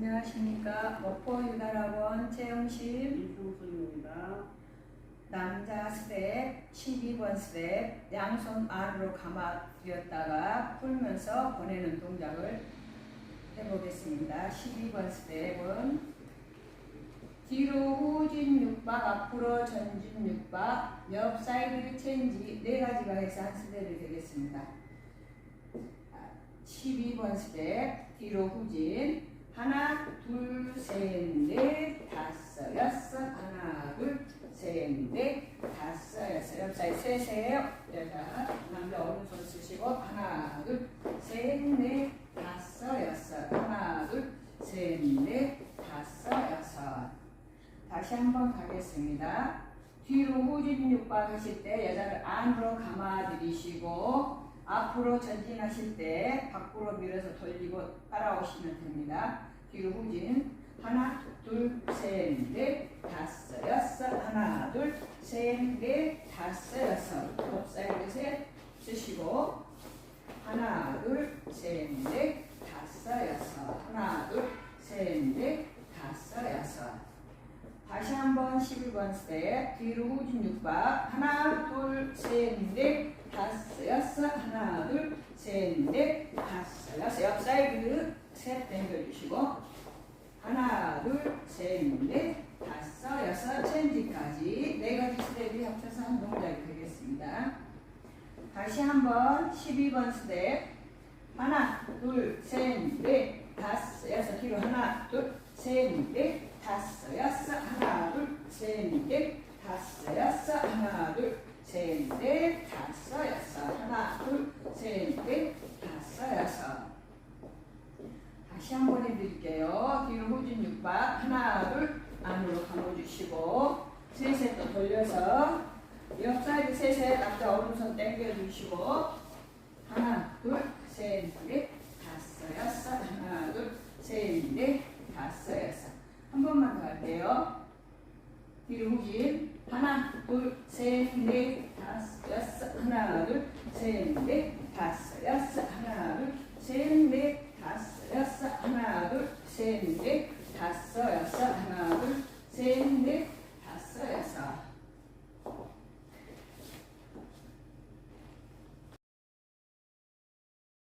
안녕하십니까. 목포 유달학원 최영심 이승순입니다. 남자 스텝 12번 스텝 양손 안으로 감아들였다가 풀면서 보내는 동작을 해보겠습니다. 12번 스텝은 뒤로 후진 6박 앞으로 전진 6박 옆 사이드 체인지 네 가지가 해서 한 스텝이 되겠습니다. 12번 스텝 뒤로 후진 하나 둘 셋 넷 다섯 여섯 하나 둘 셋 넷 다섯 여섯 옆 사이드 세세요. 여자 남자 오른손 쓰시고 하나 둘 셋 넷 다섯 여섯 하나 둘 셋 넷 다섯 여섯 다시 한번 가겠습니다. 뒤로 후진 육박 하실 때 여자를 안으로 감아들이시고 앞으로 전진하실 때 밖으로 밀어서 돌리고 따라오시면 됩니다. 뒤로 후진 하나 둘셋넷 다섯 여섯 하나 둘셋넷 다섯 여섯 옆 사이드 셋 쓰시고 하나 둘셋넷 다섯 여섯 하나 둘셋넷 다섯 여섯 다시 한번 11번 스텝 뒤로 후진 6박 하나 둘셋넷 다섯 여섯 하나 둘셋넷 다섯 여섯 옆 사이드 셋 당겨주시고 셋 넷 다섯 여섯 체인지까지 네 가지 스텝이 합쳐서 한 동작이 되겠습니다. 다시 한번 12번 스텝 하나 둘 셋 넷 다섯 여섯 뒤로 하나 둘 셋 넷 다섯 여섯 하나 둘 셋 넷 다섯 여섯 하나 둘 셋 넷 다섯 여섯 하나 둘 셋 넷 다섯 여섯 다시 한 번 해드릴게요. 뒤로 후진 6박 하나 둘 안으로 감아주시고 셋셋 또 돌려서 옆 사이드 셋셋 남자 오른손 당겨주시고 하나 둘셋넷 다섯 여섯. 하나 둘셋넷 다섯 여섯. 한 번만 더 할게요. 뒤로 후진 하나 둘셋넷 다섯 여섯. 하나 둘셋넷 다섯 여섯. 하나 둘셋넷 다섯 여섯. 하나 둘셋넷 다섯 여섯. 하나 둘셋넷